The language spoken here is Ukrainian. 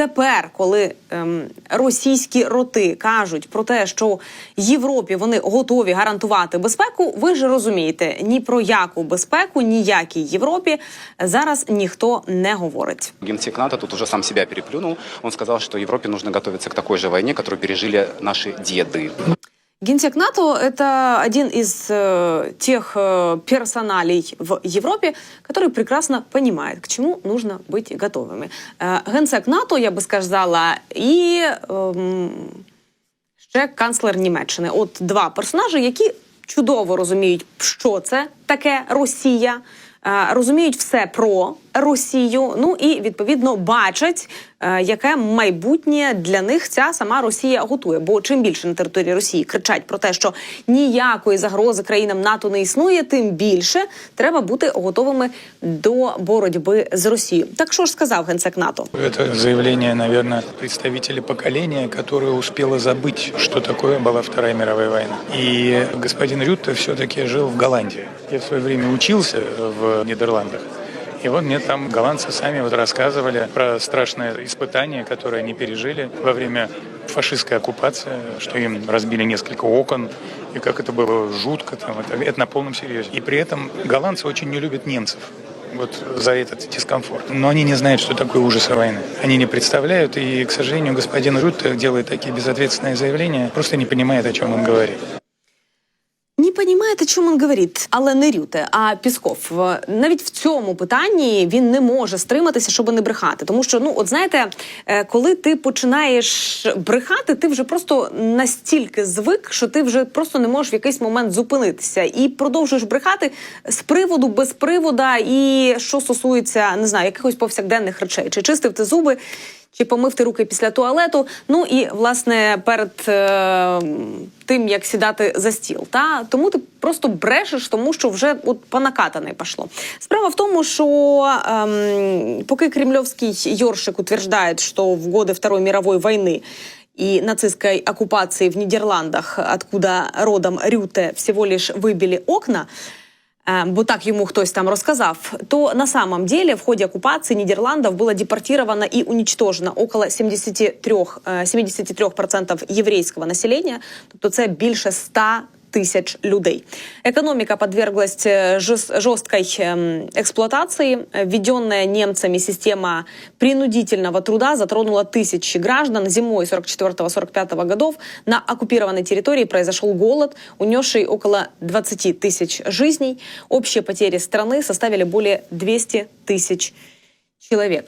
Тепер, коли ем, російські роти кажуть про те, що Європі вони готові гарантувати безпеку, ви ж розумієте, ні про яку безпеку, ніякій Європі зараз ніхто не говорить. Генсек НАТО тут уже сам себе переплюнув. Он сказав, що Європі нужно готуватися к такої ж війни, яку пережили наші деды. Генсек НАТО – это один из э, тех э, персоналей в Европе, который прекрасно понимает, к чему нужно быть готовыми. Э, генсек НАТО, я би сказала, і ем, ще канцлер Німеччини. От два персонажі, які чудово розуміють, що це таке Росія, е, розуміють все про Росію. Ну і відповідно бачать, е, яке майбутнє для них ця сама Росія готує. Бо чим більше на території Росії кричать про те, що ніякої загрози країнам НАТО не існує, тим більше треба бути готовими до боротьби з Росією. Так що ж сказав генсек НАТО? Это заявление, наверное, представителей поколения, которое успело забыть, что такое была Вторая мировая война. И господин Рютте все-таки жил в Голландии. Я в свое время учился в Нидерландах. И вот мне там голландцы сами вот рассказывали про страшное испытание, которое они пережили во время фашистской оккупации, что им разбили несколько окон, и как это было жутко, там, это, это на полном серьезе. И при этом голландцы очень не любят немцев вот за этот дискомфорт. Но они не знают, что такое ужасы войны. Они не представляют, и, к сожалению, господин Рютте делает такие безответственные заявления, просто не понимает, о чем он говорит. Не понімаєте, чому він говорить, але не Рюте, а Пісков. Навіть в цьому питанні він не може стриматися, щоб не брехати. Тому що, ну, от знаєте, е, коли ти починаєш брехати, ти вже просто настільки звик, що ти вже просто не можеш в якийсь момент зупинитися і продовжуєш брехати з приводу, без привода, і що стосується не знаю, якихось повсякденних речей, чи чистив ти зуби Чи помив ти руки після туалету? Ну і власне перед е, тим як сідати за стіл. Та тому ти просто брешеш, тому що вже от по накатаnej пошло. Справа в тому, що ем, поки кремлевський Йоршик утверждає, що в годы Второй мировой войны и нацистской оккупации в Нидерландах, откуда родом Рюте всего лишь выбили окна, Е, бо так йому хтось там розказав, то на самом деле в ході оккупации Нидерландов было депортировано и уничтожено около 73, е, 73% єврейського населення, тобто це більше 100 тисяч людей. Економіка подверглась жес- жесткой ем, експлуатации. Введенная немцами система принудительного труда затронула тысячи граждан. Зимой 44-45 годов на оккупированной территории произошел голод, унесший около 20 тысяч жизней. Общие потери страны составили более 200 тысяч человек.